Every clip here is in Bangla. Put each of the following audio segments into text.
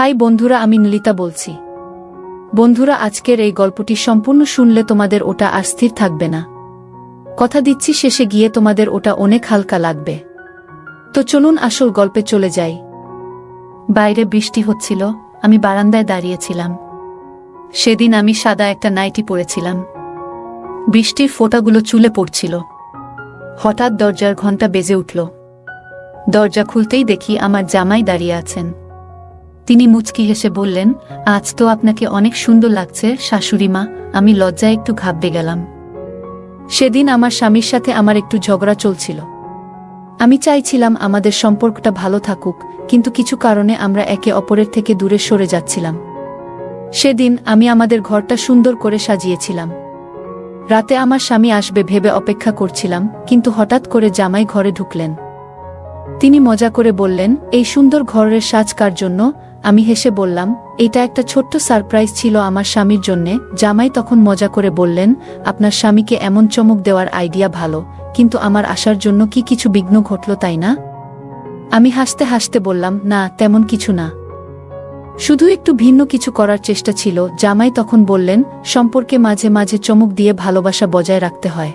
হাই বন্ধুরা, আমি নীলিতা বলছি। বন্ধুরা, আজকের এই গল্পটি সম্পূর্ণ শুনলে তোমাদের ওটা আর স্থির থাকবে না। কথা দিচ্ছি, শেষে গিয়ে তোমাদের ওটা অনেক হালকা লাগবে। তো চলুন আসল গল্পে চলে যাই। বাইরে বৃষ্টি হচ্ছিল, আমি বারান্দায় দাঁড়িয়েছিলাম। সেদিন আমি সাদা একটা নাইটি পরেছিলাম। বৃষ্টির ফোঁটাগুলো চুলে পড়ছিল। হঠাৎ দরজার ঘণ্টা বেজে উঠল। দরজা খুলতেই দেখি আমার জামাই দাঁড়িয়ে আছেন। তিনি মুচকি হেসে বললেন, আজ তো আপনাকে অনেক সুন্দর লাগছে, শাশুড়ি মা, আমি লজ্জায় একটু ঘাবড়ে গেলাম। সেদিন আমার স্বামীর সাথে আমার একটু ঝগড়া চলছিল। আমি চাইছিলাম আমাদের সম্পর্কটা ভালো থাকুক, কিন্তু কিছু কারণে আমরা একে অপরের থেকে দূরে সরে যাচ্ছিলাম। সেদিন আমি আমাদের ঘরটা সুন্দর করে সাজিয়েছিলাম। রাতে আমার স্বামী আসবে ভেবে অপেক্ষা করছিলাম, কিন্তু হঠাৎ করে জামাই ঘরে ঢুকলেন। তিনি মজা করে বললেন, এই সুন্দর ঘরের সাজ কার জন্য? আমি হেসে বললাম, এটা একটা ছোট্ট সারপ্রাইজ ছিল আমার স্বামীর জন্যে। জামাই তখন মজা করে বললেন, আপনার স্বামীকে এমন চমক দেওয়ার আইডিয়া ভালো, কিন্তু আমার আসার জন্য কি কিছু বিঘ্ন ঘটল তাই না? আমি হাসতে হাসতে বললাম, না, তেমন কিছু না। শুধু একটু ভিন্ন কিছু করার চেষ্টা ছিল, জামাই তখন বললেন, সম্পর্কে মাঝে মাঝে চমক দিয়ে ভালোবাসা বজায় রাখতে হয়।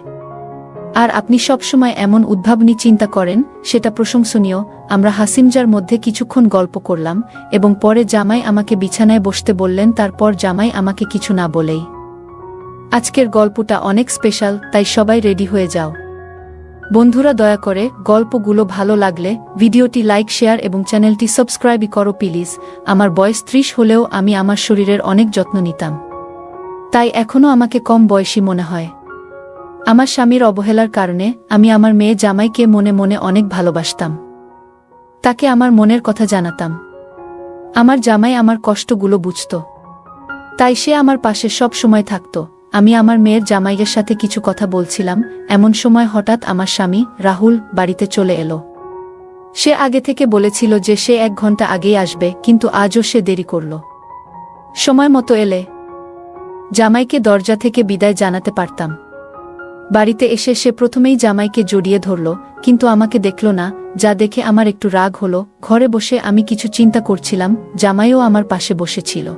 আর আপনি সবসময় এমন উদ্ভাবনী চিন্তা করেন, সেটা প্রশংসনীয়, আমরা হাসিমজার মধ্যে কিছুক্ষণ গল্প করলাম, এবং পরে জামাই আমাকে বিছানায় বসতে বললেন, তারপর জামাই আমাকে কিছু না বলেই। আজকের গল্পটা অনেক স্পেশাল, তাই সবাই রেডি হয়ে যাও। বন্ধুরা দয়া করে, গল্পগুলো ভালো লাগলে, ভিডিওটি লাইক, শেয়ার এবং চ্যানেলটি সাবস্ক্রাইবই করো প্লিজ, আমার বয়স ত্রিশ হলেও আমি আমার শরীরের অনেক যত্ন নিতাম। তাই এখনও আমাকে কম বয়সী মনে হয়। আমার স্বামীর অবহেলার কারণে আমি আমার মেয়ে জামাইকে মনে মনে অনেক ভালোবাসতাম। তাকে আমার মনের কথা জানাতাম। আমার জামাই আমার কষ্টগুলো বুঝত। তাই সে আমার পাশে সব সময় থাকত। আমি আমার মেয়ের জামাইয়ের সাথে কিছু কথা বলছিলাম, এমন সময় হঠাৎ আমার স্বামী রাহুল বাড়িতে চলে এলো। সে আগে থেকে বলেছিল যে সে এক ঘণ্টা আগেই আসবে, কিন্তু আজও সে দেরি করল। সময় মতো এলে। জামাইকে দরজা থেকে বিদায় জানাতে পারতাম। বাড়িতে এসে সে প্রথমেই জামাইকে জড়িয়ে ধরল, কিন্তু আমাকে দেখল না, যা দেখে আমার একটু রাগ হলো, ঘরে বসে আমি কিছু চিন্তা করছিলাম, জামাইও আমার পাশে বসেছিল।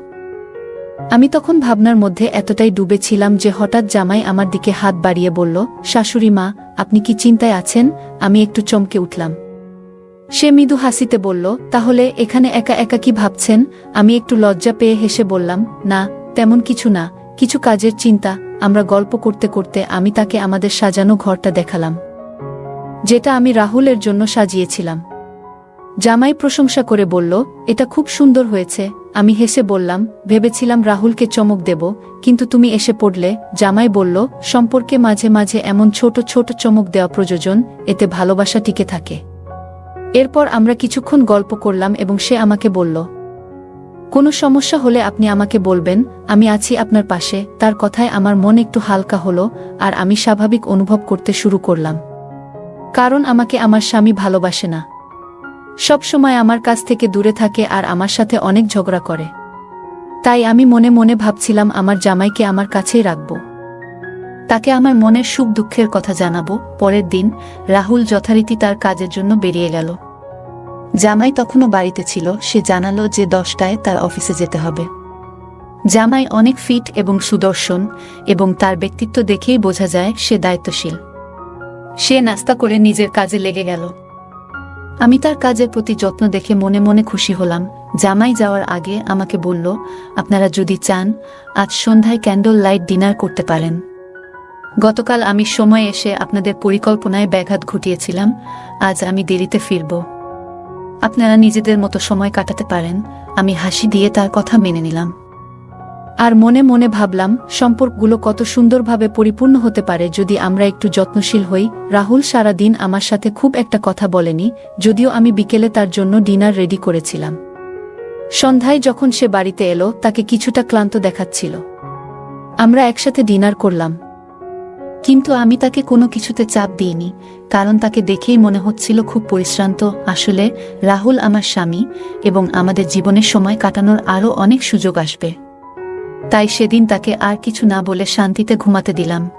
আমি তখন ভাবনার মধ্যে এতটাই ডুবেছিলাম যে হঠাৎ জামাই আমার দিকে হাত বাড়িয়ে বলল, শাশুড়ি মা, আপনি কি চিন্তায় আছেন? আমি একটু চমকে উঠলাম। সে মৃদু হাসিতে বলল, তাহলে এখানে একা একা কি ভাবছেন? আমি একটু লজ্জা পেয়ে হেসে বললাম, না, তেমন কিছু না, কিছু কাজের চিন্তা আমরা গল্প করতে করতে আমি তাকে আমাদের সাজানো ঘরটা দেখালাম, যেটা আমি রাহুলের জন্য সাজিয়েছিলাম। জামাই প্রশংসা করে বলল, এটা খুব সুন্দর হয়েছে। আমি হেসে বললাম, ভেবেছিলাম রাহুলকে চমক দেব, কিন্তু তুমি এসে পড়লে। জামাই বলল, সম্পর্কে মাঝে মাঝে এমন ছোট ছোট চমক দেওয়া প্রয়োজন, এতে ভালোবাসা টিকে থাকে। এরপর আমরা কিছুক্ষণ গল্প করলাম এবং সে আমাকে বলল কোনো সমস্যা হলে আপনি আমাকে বলবেন, আমি আছি আপনার পাশে, তার কথায় আমার মন একটু হালকা হলো, আর আমি স্বাভাবিক অনুভব করতে শুরু করলাম। কারণ আমাকে আমার স্বামী ভালোবাসে না। সব সময় আমার কাছ থেকে দূরে থাকে আর আমার সাথে অনেক ঝগড়া করে। তাই আমি মনে মনে ভাবছিলাম আমার জামাইকে আমার কাছেই রাখব। তাকে আমার মনের সুখ দুঃখের কথা জানাব। পরের দিন রাহুল যথারীতি তার কাজের জন্য বেরিয়ে গেল। জামাই তখনও বাড়িতে ছিল, সে জানালো যে দশটায় তার অফিসে যেতে হবে। জামাই অনেক ফিট এবং সুদর্শন এবং তার ব্যক্তিত্ব দেখেই বোঝা যায় সে দায়িত্বশীল। সে নাস্তা করে নিজের কাজে লেগে গেল। আমি তার কাজের প্রতি যত্ন দেখে মনে মনে খুশি হলাম। জামাই যাওয়ার আগে আমাকে বলল, আপনারা যদি চান, আজ সন্ধ্যায় ক্যান্ডল লাইট ডিনার করতে পারেন। গতকাল আমি সময় এসে আপনাদের পরিকল্পনায় ব্যাঘাত ঘটিয়েছিলাম। আজ আমি দেরিতে ফিরব। আপনারা নিজেদের মতো সময় কাটাতে পারেন, আমি হাসি দিয়ে তার কথা মেনে নিলাম। আর মনে মনে ভাবলাম, সম্পর্কগুলো কত সুন্দরভাবে পরিপূর্ণ হতে পারে যদি আমরা একটু যত্নশীল হই। রাহুল সারা দিন আমার সাথে খুব একটা কথা বলেনি, যদিও আমি বিকেলে তার জন্য ডিনার রেডি করেছিলাম। সন্ধ্যায় যখন সে বাড়িতে এলো, তাকে কিছুটা ক্লান্ত দেখাচ্ছিল। আমরা একসাথে ডিনার করলাম। কিন্তু আমি তাকে কোনো কিছুতে চাপ দিইনি, কারণ তাকে দেখেই মনে হচ্ছিল খুব পরিশ্রান্ত। আসলে, রাহুল আমার স্বামী এবং আমাদের জীবনের সময় কাটানোর আরও অনেক সুযোগ আসবে। তাই সেদিন তাকে আর কিছু না বলে শান্তিতে ঘুমাতে দিলাম।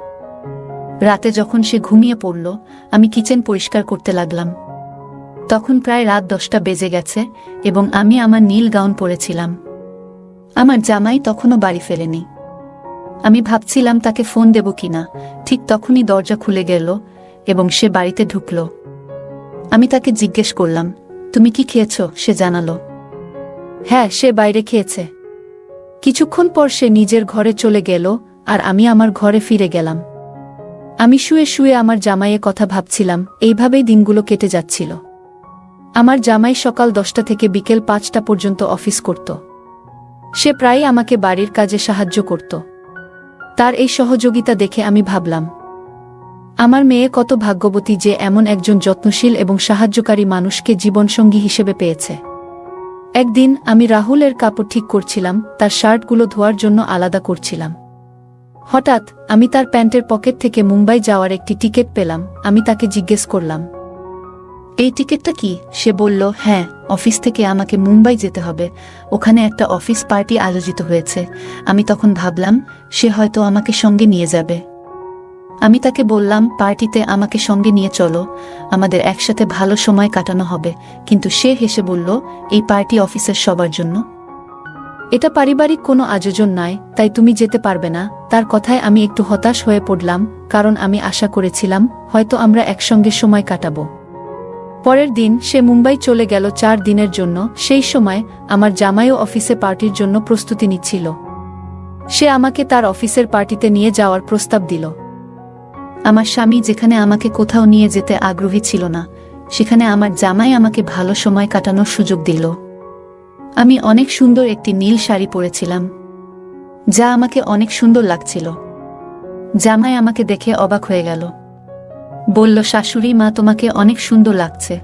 রাতে যখন সে ঘুমিয়ে পড়ল, আমি কিচেন পরিষ্কার করতে লাগলাম। তখন প্রায় রাত দশটা বেজে গেছে এবং আমি আমার নীল গাউন পরেছিলাম। আমার জামাই তখনও বাড়ি ফেরেনি। আমি ভাবছিলাম তাকে ফোন দেব কিনা। ঠিক তখনই দরজা খুলে গেল এবং সে বাড়িতে ঢুকল। আমি তাকে জিজ্ঞেস করলাম, তুমি কি খেয়েছ? সে জানালো হ্যাঁ সে বাইরে খেয়েছে। কিছুক্ষণ পর সে নিজের ঘরে চলে গেল আর আমি আমার ঘরে ফিরে গেলাম। আমি শুয়ে শুয়ে আমার জামাইয়ের কথা ভাবছিলাম, এইভাবেই দিনগুলো কেটে যাচ্ছিল। আমার জামাই সকাল দশটা থেকে বিকেল পাঁচটা পর্যন্ত অফিস করত। সে প্রায়ই আমাকে বাড়ির কাজে সাহায্য করত। তার এই সহযোগিতা দেখে আমি ভাবলাম, আমার মেয়ে কত ভাগ্যবতী যে এমন একজন যত্নশীল এবং সাহায্যকারী মানুষকে জীবনসঙ্গী হিসেবে পেয়েছে। একদিন আমি রাহুলের কাপড় ঠিক করছিলাম, তার শার্টগুলো ধোয়ার জন্য আলাদা করছিলাম। হঠাৎ আমি তার প্যান্টের পকেট থেকে মুম্বাই যাওয়ার একটি টিকিট পেলাম, আমি তাকে জিজ্ঞেস করলাম এই টিকিটটা কি? সে বলল হ্যাঁ অফিস থেকে আমাকে মুম্বাই যেতে হবে। ওখানে একটা অফিস পার্টি আয়োজিত হয়েছে। আমি তখন ভাবলাম, সে হয়তো আমাকে সঙ্গে নিয়ে যাবে। আমি তাকে বললাম, পার্টিতে আমাকে সঙ্গে নিয়ে চলো। আমাদের একসাথে ভালো সময় কাটানো হবে। কিন্তু সে হেসে বলল, এই পার্টি অফিসের সবার জন্য। এটা পারিবারিক কোনো আয়োজন নয়, তাই তুমি যেতে পারবে না। তার কথায় আমি একটু হতাশ হয়ে পড়লাম, কারণ আমি আশা করেছিলাম, হয়তো আমরা একসঙ্গে সময় কাটাবো। পরের দিন সে মুম্বাই চলে গেল চার দিনের জন্য, সেই সময় আমার জামাইও অফিসে পার্টির জন্য প্রস্তুতি নিচ্ছিল। সে আমাকে তার অফিসের পার্টিতে নিয়ে যাওয়ার প্রস্তাব দিল। আমার স্বামী যেখানে আমাকে কোথাও নিয়ে যেতে আগ্রহী ছিল না, সেখানে আমার জামাই আমাকে ভালো সময় কাটানোর সুযোগ দিল। আমি অনেক সুন্দর একটি নীল শাড়ি পরেছিলাম, যা আমাকে অনেক সুন্দর লাগছিল। জামাই আমাকে দেখে অবাক হয়ে গেল। বলল, শাশুড়ি মা, তোমাকে অনেক সুন্দর লাগছে।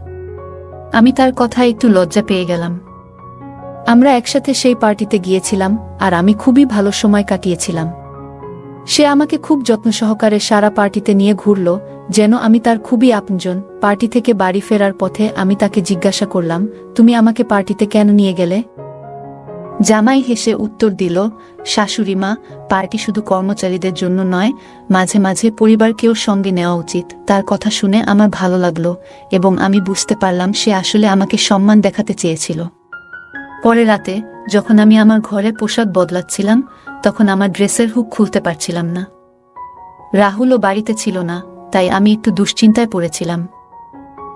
আমি তার কথায় একটু লজ্জা পেয়ে গেলাম। আমরা একসাথে সেই পার্টিতে গিয়েছিলাম আর আমি খুবই ভালো সময় কাটিয়েছিলাম। সে আমাকে খুব যত্ন সহকারে সারা পার্টিতে নিয়ে ঘুরল, যেন আমি তার খুবই আপনজন। পার্টি থেকে বাড়ি ফেরার পথে আমি তাকে জিজ্ঞাসা করলাম, তুমি আমাকে পার্টিতে কেন নিয়ে গেলে? জামাই হেসে উত্তর দিল, শাশুড়ি মা, পার্টি শুধু কর্মচারীদের জন্য নয়, মাঝে মাঝে পরিবারকেও সঙ্গে নেওয়া উচিত। তার কথা শুনে আমার ভালো লাগল এবং আমি বুঝতে পারলাম সে আসলে আমাকে সম্মান দেখাতে চেয়েছিল। পরে রাতে যখন আমি আমার ঘরে পোশাক বদলাচ্ছিলাম, তখন আমার ড্রেসের হুক খুলতে পারছিলাম না। রাহুলও বাড়িতে ছিল না, তাই আমি একটু দুশ্চিন্তায় পড়েছিলাম।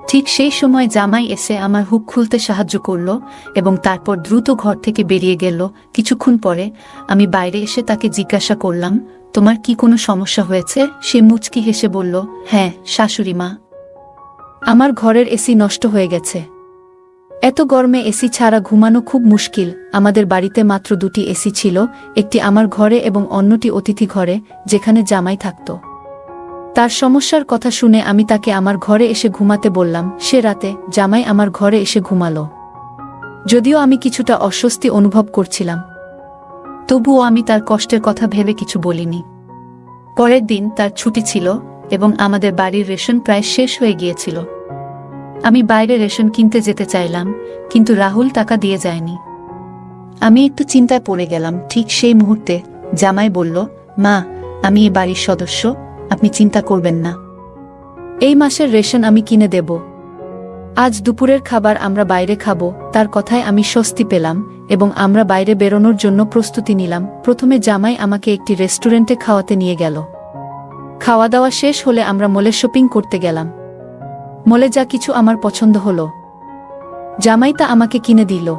ঠিক সেই সময় জামাই এসে আমার হুক খুলতে সাহায্য করল এবং তারপর দ্রুত ঘর থেকে বেরিয়ে গেল। কিছুক্ষণ পরে আমি বাইরে এসে তাকে জিজ্ঞাসা করলাম, তোমার কি কোনো সমস্যা হয়েছে? সে মুচকি হেসে বলল হ্যাঁ শাশুড়ি মা। আমার ঘরের এসি নষ্ট হয়ে গেছে। এত গরমে এসি ছাড়া ঘুমানো খুব মুশকিল। আমাদের বাড়িতে মাত্র দুটি এসি ছিল, একটি আমার ঘরে এবং অন্যটি অতিথি ঘরে, যেখানে জামাই থাকত। তার সমস্যার কথা শুনে আমি তাকে আমার ঘরে এসে ঘুমাতে বললাম, সে রাতে জামাই আমার ঘরে এসে ঘুমালো। যদিও আমি কিছুটা অস্বস্তি অনুভব করছিলাম। তবুও আমি তার কষ্টের কথা ভেবে কিছু বলিনি। পরের দিন তার ছুটি ছিল এবং আমাদের বাড়ির রেশন প্রায় শেষ হয়ে গিয়েছিল। আমি বাইরে রেশন কিনতে যেতে চাইলাম, কিন্তু রাহুল টাকা দিয়ে যায়নি। আমি একটু চিন্তায় পড়ে গেলাম, ঠিক সেই মুহূর্তে জামাই বলল, মা, আমি এ বাড়ির সদস্য আপনি চিন্তা করবেন না। এই মাসের রেশন আমি কিনে দেব। আজ দুপুরের খাবার আমরা বাইরে খাব, তার কথায় আমি স্বস্তি পেলাম এবং আমরা বাইরে বেরোনোর জন্য প্রস্তুতি নিলাম। প্রথমে জামাই আমাকে একটি রেস্টুরেন্টে খাওয়াতে নিয়ে গেল। খাওয়া দাওয়া শেষ হলে আমরা মলে শপিং করতে গেলাম। মলে যা কিছু আমার পছন্দ হলো। জামাই তা আমাকে কিনে দিল।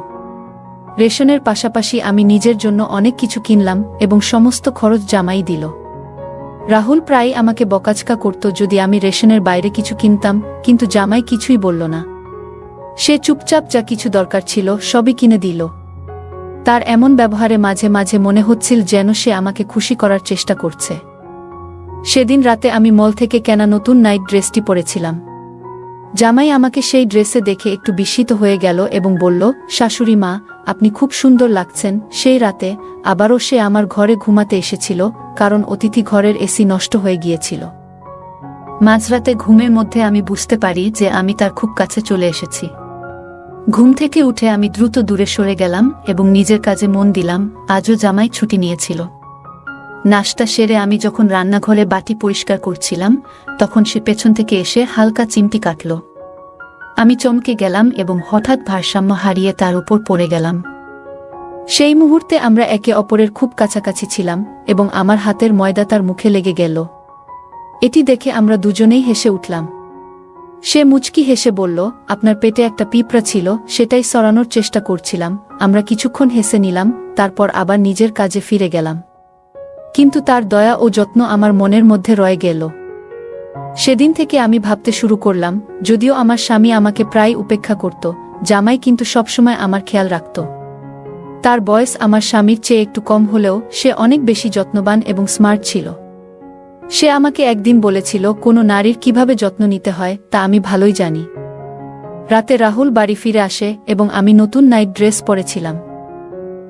রেশনের পাশাপাশি আমি নিজের জন্য অনেক কিছু কিনলাম এবং সমস্ত খরচ জামাই দিল। রাহুল প্রায় আমাকে বকাচকা করত যদি আমি রেশনের বাইরে কিছু কিনতাম, কিন্তু জামাই কিছুই বলল না। সে চুপচাপ যা কিছু দরকার ছিল, সবই কিনে দিল। তার এমন ব্যবহারে মাঝে মাঝে মনে হচ্ছিল যেন সে আমাকে খুশি করার চেষ্টা করছে। সেদিন রাতে আমি মল থেকে কেনা নতুন নাইট ড্রেসটি পরেছিলাম। জামাই আমাকে সেই ড্রেসে দেখে একটু বিস্মিত হয়ে গেল এবং বলল, শাশুড়ি মা আপনি খুব সুন্দর লাগছেন, সেই রাতে আবারও সে আমার ঘরে ঘুমাতে এসেছিল, কারণ অতিথি ঘরের এসি নষ্ট হয়ে গিয়েছিল। মাঝরাতে ঘুমের মধ্যে আমি বুঝতে পারি যে আমি তার খুব কাছে চলে এসেছি। ঘুম থেকে উঠে আমি দ্রুত দূরে সরে গেলাম এবং নিজের কাজে মন দিলাম, আজও জামাই ছুটি নিয়েছিল। নাশতা সেরে আমি যখন রান্নাঘরে বাটি পরিষ্কার করছিলাম, তখন সে পেছন থেকে এসে হালকা চিমটি কাটল। আমি চমকে গেলাম এবং হঠাৎ ভারসাম্য হারিয়ে তার উপর পড়ে গেলাম। সেই মুহূর্তে আমরা একে অপরের খুব কাছাকাছি ছিলাম এবং আমার হাতের ময়দা তার মুখে লেগে গেল। এটি দেখে আমরা দুজনেই হেসে উঠলাম। সে মুচকি হেসে বলল, আপনার পেটে একটা পিঁপড়া ছিল, সেটাই সরানোর চেষ্টা করছিলাম। আমরা কিছুক্ষণ হেসে নিলাম, তারপর আবার নিজের কাজে ফিরে গেলাম। কিন্তু তার দয়া ও যত্ন আমার মনের মধ্যে রয়ে গেল। সেদিন থেকে আমি ভাবতে শুরু করলাম, যদিও আমার স্বামী আমাকে প্রায় উপেক্ষা করত, জামাই কিন্তু সবসময় আমার খেয়াল রাখত। তার বয়স আমার স্বামীর চেয়ে একটু কম হলেও সে অনেক বেশি যত্নবান এবং স্মার্ট ছিল। সে আমাকে একদিন বলেছিল, কোনো নারীর কীভাবে যত্ন নিতে হয়, তা আমি ভালোই জানি। রাতে রাহুল বাড়ি ফিরে আসে এবং আমি নতুন নাইট ড্রেস পরেছিলাম।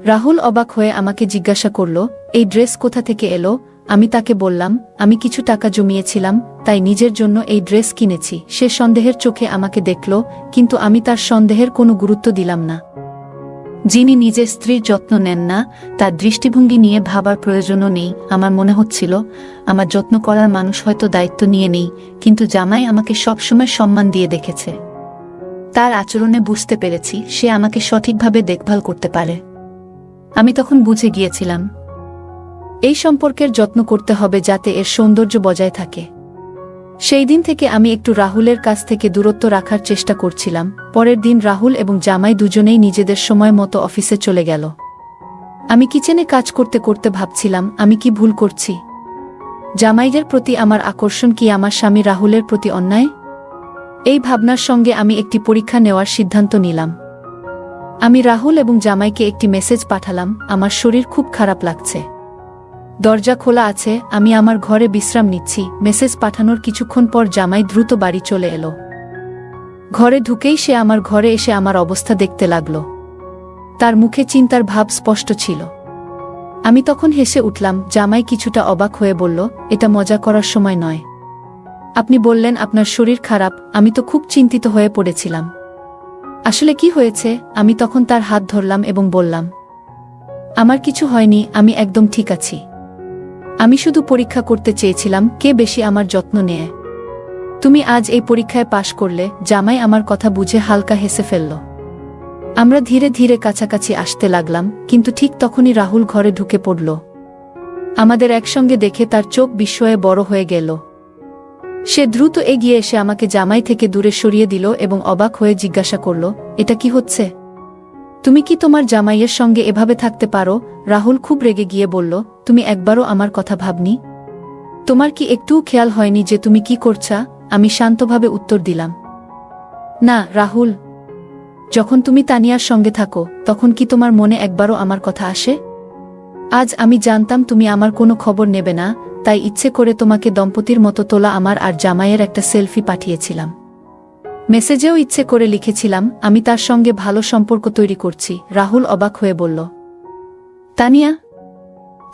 রাহুল অবাক হয়ে আমাকে জিজ্ঞাসা করল, এই ড্রেস কোথা থেকে এলো? আমি তাকে বললাম, আমি কিছু টাকা জমিয়েছিলাম তাই নিজের জন্য এই ড্রেস কিনেছি। সে সন্দেহের চোখে আমাকে দেখল, কিন্তু আমি তার সন্দেহের কোনো গুরুত্ব দিলাম না। যিনি নিজের স্ত্রীর যত্ন নেন না, তার দৃষ্টিভঙ্গি নিয়ে ভাবার প্রয়োজনও নেই। আমার মনে হচ্ছিল, আমার যত্ন করার মানুষ হয়তো দায়িত্ব নিয়ে নেই, কিন্তু জামাই আমাকে সবসময় সম্মান দিয়ে দেখেছে। তার আচরণে বুঝতে পেরেছি, সে আমাকে সঠিকভাবে দেখভাল করতে পারে। আমি তখন বুঝে গিয়েছিলাম, এই সম্পর্কের যত্ন করতে হবে যাতে এর সৌন্দর্য বজায় থাকে। সেই দিন থেকে আমি একটু রাহুলের কাছ থেকে দূরত্ব রাখার চেষ্টা করছিলাম। পরের দিন রাহুল এবং জামাই দুজনেই নিজেদের সময় মতো অফিসে চলে গেল। আমি কিচেনে কাজ করতে করতে ভাবছিলাম, আমি কি ভুল করছি? জামাইদের প্রতি আমার আকর্ষণ কি আমার স্বামী রাহুলের প্রতি অন্যায়? এই ভাবনার সঙ্গে আমি একটি পরীক্ষা নেওয়ার সিদ্ধান্ত নিলাম। আমি রাহুল এবং জামাইকে একটি মেসেজ পাঠালাম, আমার শরীর খুব খারাপ লাগছে। দরজা খোলা আছে, আমি আমার ঘরে বিশ্রাম নিচ্ছি। মেসেজ পাঠানোর কিছুক্ষণ পর জামাই দ্রুত বাড়ি চলে এলো। ঘরে ঢুকেই সে আমার ঘরে এসে আমার অবস্থা দেখতে লাগল। তার মুখে চিন্তার ভাব স্পষ্ট ছিল। আমি তখন হেসে উঠলাম, জামাই কিছুটা অবাক হয়ে বলল, এটা মজা করার সময় নয়। আপনি বললেন আপনার শরীর খারাপ, আমি তো খুব চিন্তিত হয়ে পড়েছিলাম। আসলে কি হয়েছে? আমি তখন তার হাত ধরলাম এবং বললাম, আমার কিছু হয়নি, আমি একদম ঠিক আছি। আমি শুধু পরীক্ষা করতে চেয়েছিলাম, কে বেশি আমার যত্ন নেয়। তুমি আজ এই পরীক্ষায় পাশ করলে, জামাই আমার কথা বুঝে হালকা হেসে ফেলল। আমরা ধীরে ধীরে কাছাকাছি আসতে লাগলাম, কিন্তু ঠিক তখনই রাহুল ঘরে ঢুকে পড়ল। আমাদের একসঙ্গে দেখে তার চোখ বিস্ময়ে বড় হয়ে গেল। সে দ্রুত এগিয়ে এসে আমাকে জামাই থেকে দূরে সরিয়ে দিল এবং অবাক হয়ে জিজ্ঞাসা করল, এটা কি হচ্ছে? তুমি কি তোমার জামাইয়ের সঙ্গে এভাবে থাকতে পারো? রাহুল খুব রেগে গিয়ে বলল, তুমি একবারও আমার কথা ভাবনি। তোমার কি একটুও খেয়াল হয়নি যে তুমি কি করছা? আমি শান্তভাবে উত্তর দিলাম, না, রাহুল। যখন তুমি তানিয়ার সঙ্গে থাকো, তখন কি তোমার মনে একবারও আমার কথা আসে? আজ আমি জানতাম তুমি আমার কোনো খবর নেবে না, তাই ইচ্ছে করে তোমাকে দম্পতির মতো তোলা আমার আর জামাইয়ের একটা সেলফি পাঠিয়েছিলাম। মেসেজেও ইচ্ছে করে লিখেছিলাম, আমি তার সঙ্গে ভালো সম্পর্ক তৈরি করছি, রাহুল অবাক হয়ে বলল। তানিয়া,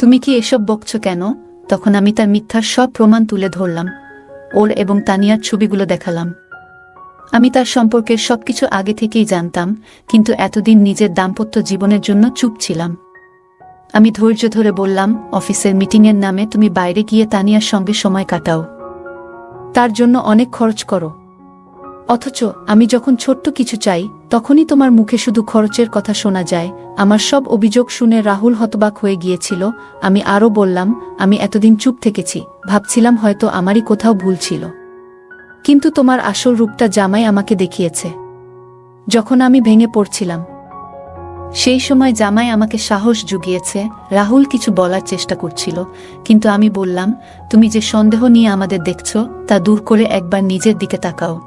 তুমি কি এসব বকছ কেন? তখন আমি তার মিথ্যার সব প্রমাণ তুলে ধরলাম, ওর এবং তানিয়ার ছবিগুলো দেখালাম। আমি তার সম্পর্কের সবকিছু আগে থেকেই জানতাম, কিন্তু এতদিন নিজের দাম্পত্য জীবনের জন্য চুপ ছিলাম। আমি ধৈর্য ধরে বললাম, অফিসের মিটিংয়ের নামে তুমি বাইরে গিয়ে তানিয়ার সঙ্গে সময় কাটাও। তার জন্য অনেক খরচ করো। অথচ আমি যখন ছোট্ট কিছু চাই, তখনই তোমার মুখে শুধু খরচের কথা শোনা যায়। আমার সব অভিযোগ শুনে রাহুল হতবাক হয়ে গিয়েছিল। আমি আরও বললাম, আমি এতদিন চুপ থেকেছি, ভাবছিলাম হয়তো আমারই কোথাও ভুল ছিল। কিন্তু তোমার আসল রূপটা জামাই আমাকে দেখিয়েছে। যখন আমি ভেঙে পড়ছিলাম। সেই সময় জামাই আমাকে সাহস জুগিয়েছে, রাহুল কিছু বলার চেষ্টা করছিল। কিন্তু আমি বললাম, তুমি যে সন্দেহ নিয়ে আমাদের দেখছ, তা দূর করে একবার নিজের দিকে তাকাও।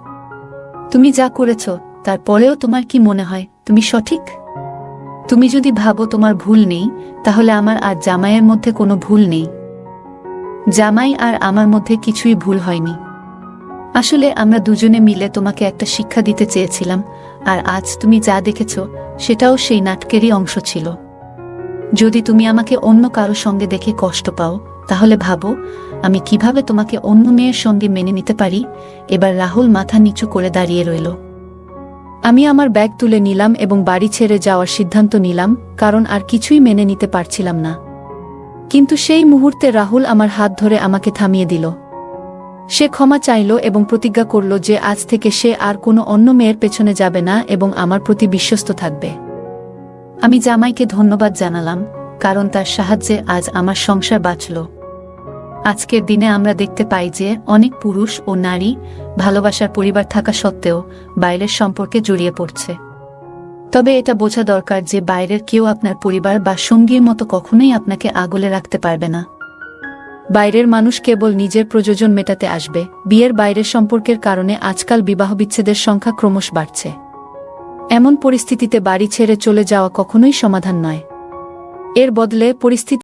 তুমি যা করেছ তারপরেও তোমার কি মনে হয়? তুমি সঠিক? তুমি যদি ভাবো তোমার ভুল নেই, তাহলে আমার আর জামাইয়ের মধ্যে কোনো ভুল নেই। জামাই আর আমার মধ্যে কিছুই ভুল হয়নি। আসলে আমরা দুজনে মিলে তোমাকে একটা শিক্ষা দিতে চেয়েছিলাম, আর আজ তুমি যা দেখেছ, সেটাও সেই নাটকেরই অংশ ছিল। যদি তুমি আমাকে অন্য কারও সঙ্গে দেখে কষ্ট পাও তাহলে ভাবো, আমি কীভাবে তোমাকে অন্য মেয়ের সঙ্গে মেনে নিতে পারি? এবার রাহুল মাথা নিচু করে দাঁড়িয়ে রইল। আমি আমার ব্যাগ তুলে নিলাম এবং বাড়ি ছেড়ে যাওয়ার সিদ্ধান্ত নিলাম, কারণ আর কিছুই মেনে নিতে পারছিলাম না। কিন্তু সেই মুহূর্তে রাহুল আমার হাত ধরে আমাকে থামিয়ে দিল। সে ক্ষমা চাইল এবং প্রতিজ্ঞা করল যে আজ থেকে সে আর কোনো অন্য মেয়ের পেছনে যাবে না এবং আমার প্রতি বিশ্বস্ত থাকবে। আমি জামাইকে ধন্যবাদ জানালাম, কারণ তার সাহায্যে আজ আমার সংসার বাঁচল। আজকের দিনে আমরা দেখতে পাই যে অনেক পুরুষ ও নারী ভালোবাসার পরিবার থাকা সত্ত্বেও বাইরের সম্পর্কে জড়িয়ে পড়ছে। তবে এটা বোঝা দরকার যে বাইরের কেউ আপনার পরিবার বা সঙ্গীর মতো কখনোই আপনাকে আগলে রাখতে পারবে না। বাইরের মানুষ কেবল নিজের প্রয়োজন মেটাতে আসবে। বিয়ের বাইরের সম্পর্কের কারণে আজকাল বিবাহ বিচ্ছেদের সংখ্যা ক্রমশ বাড়ছে। এমন পরিস্থিতিতে বাড়ি ছেড়ে চলে যাওয়া কখনোই সমাধান নয়। এর বদলে পরিস্থিতি